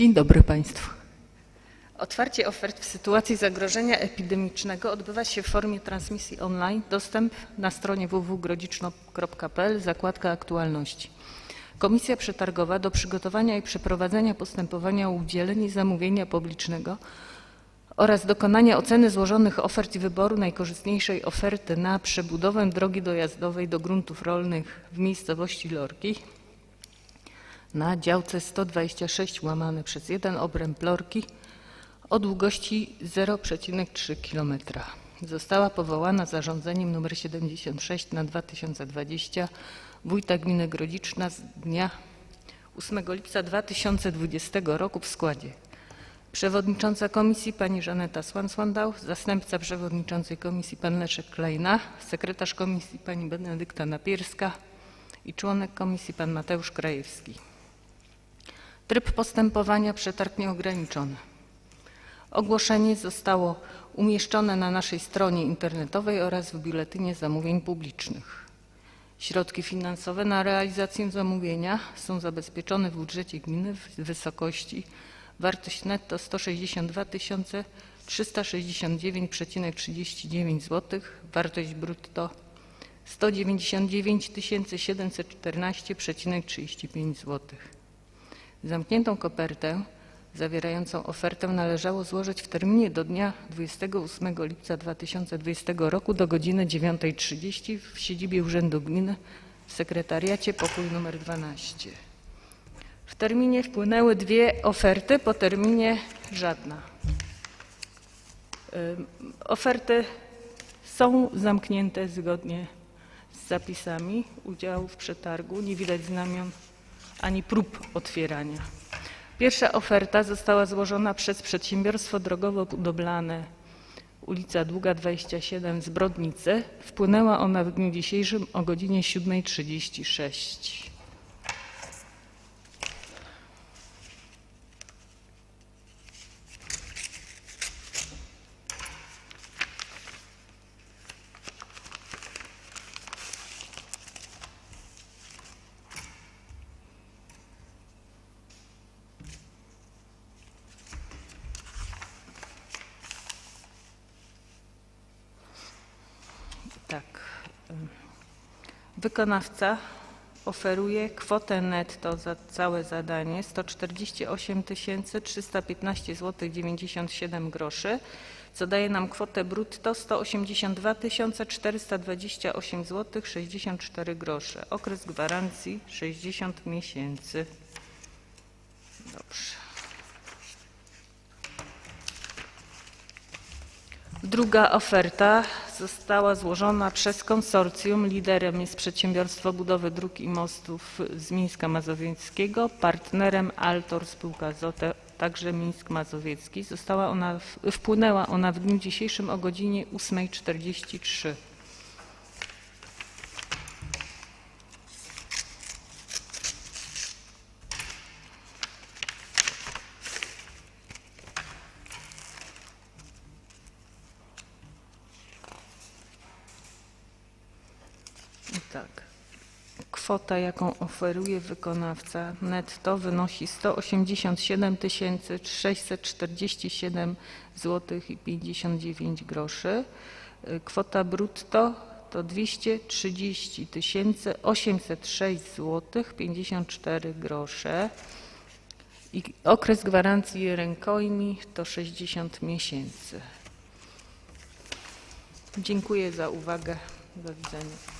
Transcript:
Dzień dobry Państwu. Otwarcie ofert w sytuacji zagrożenia epidemicznego odbywa się w formie transmisji online. Dostęp na stronie www.grodziczno.pl, zakładka aktualności. Komisja przetargowa do przygotowania i przeprowadzenia postępowania o udzielenie zamówienia publicznego oraz dokonania oceny złożonych ofert i wyboru najkorzystniejszej oferty na przebudowę drogi dojazdowej do gruntów rolnych w miejscowości Lorki na działce 126 łamane przez 1 obręb Lorki o długości 0,3 km. Została powołana zarządzeniem nr 76 na 2020 wójta gminy Grodziczna z dnia 8 lipca 2020 roku w składzie przewodnicząca komisji pani Żaneta Swan-Słandał, zastępca przewodniczącej komisji pan Leszek Klejna, sekretarz komisji pani Benedykta Napierska i członek komisji pan Mateusz Krajewski. Tryb postępowania przetarg nieograniczony. Ogłoszenie zostało umieszczone na naszej stronie internetowej oraz w Biuletynie Zamówień Publicznych. Środki finansowe na realizację zamówienia są zabezpieczone w budżecie gminy w wysokości wartość netto 162 369,39 zł, wartość brutto 199 714,35 zł. Zamkniętą kopertę zawierającą ofertę należało złożyć w terminie do dnia 28 lipca 2020 roku do godziny 9.30 w siedzibie Urzędu Gminy w sekretariacie pokój nr 12. W terminie wpłynęły dwie oferty, po terminie żadna. Oferty są zamknięte zgodnie z zapisami udziału w przetargu. Nie widać znamion ani prób otwierania. Pierwsza oferta została złożona przez przedsiębiorstwo drogowo-budowlane ulica Długa 27 Zbrodnice. Wpłynęła ona w dniu dzisiejszym o godzinie 7.36. Tak. Wykonawca oferuje kwotę netto za całe zadanie 148 315 zł 97 groszy, co daje nam kwotę brutto 182 428 zł 64 grosze. Okres gwarancji 60 miesięcy. Dobrze. Druga oferta została złożona przez konsorcjum. Liderem jest Przedsiębiorstwo Budowy Dróg i Mostów z Mińska Mazowieckiego. Partnerem Altor spółka ZOTE, także Mińsk Mazowiecki. Została ona, wpłynęła ona w dniu dzisiejszym o godzinie 8.43. Tak. Kwota, jaką oferuje wykonawca netto wynosi 187 647 zł i 59 groszy. Y, Kwota brutto to 230 806 zł 54 grosze. I okres gwarancji rękojmi to 60 miesięcy. Dziękuję za uwagę. Do widzenia.